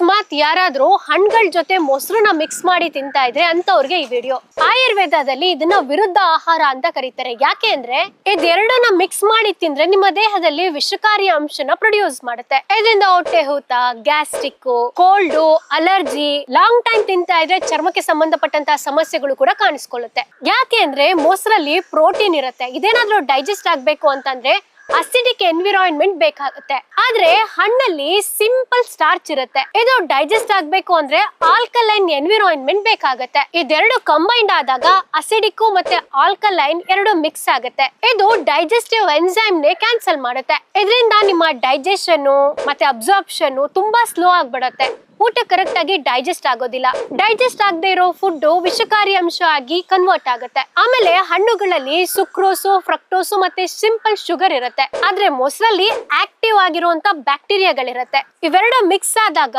ಅಕಸ್ಮಾತ್ ಯಾರಾದ್ರೂ ಹಣ್ಗಳ ಜೊತೆ ಮೊಸರನ್ನ ಮಿಕ್ಸ್ ಮಾಡಿ ತಿಂತಾ ಇದ್ರೆ ಅಂತವ್ರಿಗೆ ಈ ವಿಡಿಯೋ ಆಯುರ್ವೇದದಲ್ಲಿ ಇದನ್ನ ವಿರುದ್ಧ ಆಹಾರ ಅಂತ ಕರೀತಾರೆ. ಯಾಕೆ ಅಂದ್ರೆ ಇದೆರಡನ್ನ ಮಿಕ್ಸ್ ಮಾಡಿ ತಿಂದ್ರೆ ನಿಮ್ಮ ದೇಹದಲ್ಲಿ ವಿಷಕಾರಿ ಅಂಶನ ಪ್ರೊಡ್ಯೂಸ್ ಮಾಡುತ್ತೆ. ಇದರಿಂದ ಹೊಟ್ಟೆ ಊತ gastric cold allergy long time ತಿಂತಾ ಇದ್ರೆ ಚರ್ಮಕ್ಕೆ ಸಂಬಂಧಪಟ್ಟಂತಹ ಸಮಸ್ಯೆಗಳು ಕೂಡ ಕಾಣಿಸ್ಕೊಳ್ಳುತ್ತೆ. ಯಾಕೆ ಅಂದ್ರೆ ಮೊಸರಲ್ಲಿ ಪ್ರೋಟೀನ್ ಇರುತ್ತೆ. ಇದೇನಾದ್ರೂ ಡೈಜೆಸ್ಟ್ ಆಗ್ಬೇಕು ಅಂತಂದ್ರೆ ಅಸಿಡಿಕ್ ಎನ್ವಿರಾನ್ಮೆಂಟ್ ಬೇಕಾಗುತ್ತೆ. ಆದ್ರೆ ಹಣ್ಣಲ್ಲಿ ಸಿಂಪಲ್ ಸ್ಟಾರ್ಚ್ ಇರುತ್ತೆ. ಇದು ಡೈಜೆಸ್ಟ್ ಆಗ್ಬೇಕು ಅಂದ್ರೆ ಆಲ್ಕಲೈನ್ ಎನ್ವಿರಾನ್ಮೆಂಟ್ ಬೇಕಾಗುತ್ತೆ. ಇದೆರಡು ಕಂಬೈನ್ಡ್ ಆದಾಗ ಅಸಿಡಿಕ್ ಮತ್ತೆ ಆಲ್ಕಲೈನ್ ಎರಡು ಮಿಕ್ಸ್ ಆಗುತ್ತೆ. ಇದು ಡೈಜೆಸ್ಟಿವ್ ಎನ್ಸೈಮ್ ನೇ ಕ್ಯಾನ್ಸಲ್ ಮಾಡುತ್ತೆ. ಇದರಿಂದ ನಿಮ್ಮ ಡೈಜೆಷನ್ ಮತ್ತೆ ಅಬ್ಸಾರ್ಪ್ಷನ್ ತುಂಬಾ ಸ್ಲೋ ಆಗ್ಬಿಡತ್ತೆ. ಊಟ ಕರೆಕ್ಟ್ ಆಗಿ ಡೈಜೆಸ್ಟ್ ಆಗೋದಿಲ್ಲ. ಡೈಜೆಸ್ಟ್ ಆಗದೆ ಇರೋ ಫುಡ್ ವಿಷಕಾರಿ ಅಂಶ ಆಗಿ ಕನ್ವರ್ಟ್ ಆಗುತ್ತೆ. ಆಮೇಲೆ ಹಣ್ಣುಗಳಲ್ಲಿ ಸುಕ್ರೋಸು ಫ್ರಕ್ಟೋಸು ಮತ್ತೆ ಸಿಂಪಲ್ ಶುಗರ್ ಇರುತ್ತೆ. ಆದ್ರೆ ಮೊಸರಲ್ಲಿ ಆಕ್ಟಿವ್ ಆಗಿರುವಂತ ಬ್ಯಾಕ್ಟೀರಿಯಾಗಳಿರುತ್ತೆ ಇವೆರಡು ಮಿಕ್ಸ್ ಆದಾಗ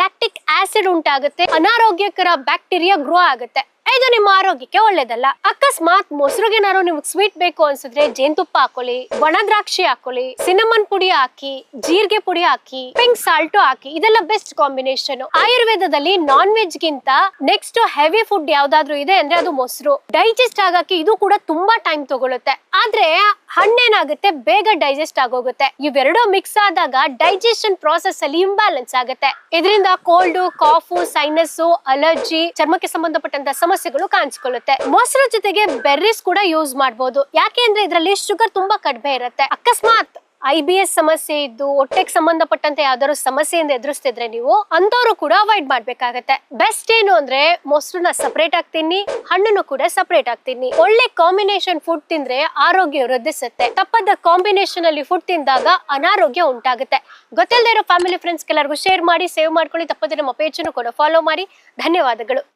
ಲ್ಯಾಕ್ಟಿಕ್ ಆಸಿಡ್ ಉಂಟಾಗುತ್ತೆ. ಅನಾರೋಗ್ಯಕರ ಬ್ಯಾಕ್ಟೀರಿಯಾ ಗ್ರೋ ಆಗುತ್ತೆ. ಇದು ನಿಮ್ಮ ಆರೋಗ್ಯಕ್ಕೆ ಒಳ್ಳೇದಲ್ಲ. ಅಕಸ್ಮಾತ್ ಮೊಸರುಗೇನಾರು ನಿಮ್ಗೆ ಸ್ವೀಟ್ ಬೇಕು ಅನ್ಸಿದ್ರೆ ಜೇನುತುಪ್ಪ ಹಾಕೊಳ್ಳಿ, ಒಣ ದ್ರಾಕ್ಷಿ ಹಾಕೊಳ್ಳಿ ಸಿನಮನ್ ಪುಡಿ ಹಾಕಿ, ಜೀರಿಗೆ ಪುಡಿ ಹಾಕಿ ಪಿಂಕ್ ಸಾಲ್ಟು ಹಾಕಿ, ಇದೆಲ್ಲ ಬೆಸ್ಟ್ ಕಾಂಬಿನೇಷನ್ ಆಯುರ್ವೇದದಲ್ಲಿ ನಾನ್ ವೆಜ್ ಗಿಂತ ನೆಕ್ಸ್ಟ್ ಹೆವಿ ಫುಡ್ ಯಾವ್ದಾದ್ರು ಇದೆ ಅಂದ್ರೆ ಅದು ಮೊಸರು. ಡೈಜೆಸ್ಟ್ ಆಗಕ್ಕೆ ಇದು ಕೂಡ ತುಂಬಾ ಟೈಮ್ ತಗೊಳುತ್ತೆ. ಆದ್ರೆ ಹಣ್ಣೇನಾಗುತ್ತೆ? ಬೇಗ ಡೈಜೆಸ್ಟ್ ಆಗೋಗುತ್ತೆ. ಇವೆರಡೂ ಮಿಕ್ಸ್ ಆದಾಗ ಡೈಜೆಷನ್ ಪ್ರಾಸೆಸ್ ಅಲ್ಲಿ ಇಂಬ್ಯಾಲೆನ್ಸ್ ಆಗುತ್ತೆ. ಇದರಿಂದ ಕೋಲ್ಡ್ ಕಾಫು ಸೈನಸ್ ಅಲರ್ಜಿ ಚರ್ಮಕ್ಕೆ ಸಂಬಂಧಪಟ್ಟಂತ ಸಮಸ್ಯೆಗಳು ಕಾಣಿಸ್ಕೊಳ್ಳುತ್ತೆ. ಮೊಸರು ಜೊತೆಗೆ ಬೆರ್ರೀಸ್ ಕೂಡ ಯೂಸ್ ಮಾಡಬಹುದು ಯಾಕೆ ಅಂದ್ರೆ ಇದರಲ್ಲಿ ಶುಗರ್ ತುಂಬಾ ಕಡಿಮೆ ಇರುತ್ತೆ. ಅಕಸ್ಮಾತ್ ಐ ಬಿ ಎಸ್ ಸಮಸ್ಯೆ ಇದ್ದು ಹೊಟ್ಟೆಗೆ ಸಂಬಂಧಪಟ್ಟಂತೆ ಯಾವ್ದಾದ್ರು ಸಮಸ್ಯೆಯಿಂದ ಎದುರಿಸ್ತಿದ್ರೆ ನೀವು ಅಂತವ್ರು ಕೂಡ ಅವಾಯ್ಡ್ ಮಾಡ್ಬೇಕಾಗತ್ತೆ. ಬೆಸ್ಟ್ ಏನು ಅಂದ್ರೆ, ಮೊಸರನ್ನ ಸಪರೇಟ್ ಆಗಿ ತಿನ್ನಿ ಹಣ್ಣನ್ನು ಕೂಡ ಸಪರೇಟ್ ಆಗಿ ತಿನ್ನಿ ಒಳ್ಳೆ ಕಾಂಬಿನೇಷನ್ ಫುಡ್ ತಿಂದ್ರೆ ಆರೋಗ್ಯ ವೃದ್ಧಿಸುತ್ತೆ. ತಪ್ಪದ ಕಾಂಬಿನೇಷನ್ ಅಲ್ಲಿ ಫುಡ್ ತಿಂದಾಗ ಅನಾರೋಗ್ಯ ಉಂಟಾಗುತ್ತೆ. ಗೊತ್ತಿಲ್ಲದೆ ಇರೋ ಫ್ಯಾಮಿಲಿ ಫ್ರೆಂಡ್ಸ್ ಎಲ್ಲರಿಗೂ ಶೇರ್ ಮಾಡಿ ಸೇವ್ ಮಾಡ್ಕೊಳ್ಳಿ. ತಪ್ಪದೆ ನಮ್ಮ ಪೇಜನ್ನು ಕೂಡ ಫಾಲೋ ಮಾಡಿ. ಧನ್ಯವಾದಗಳು.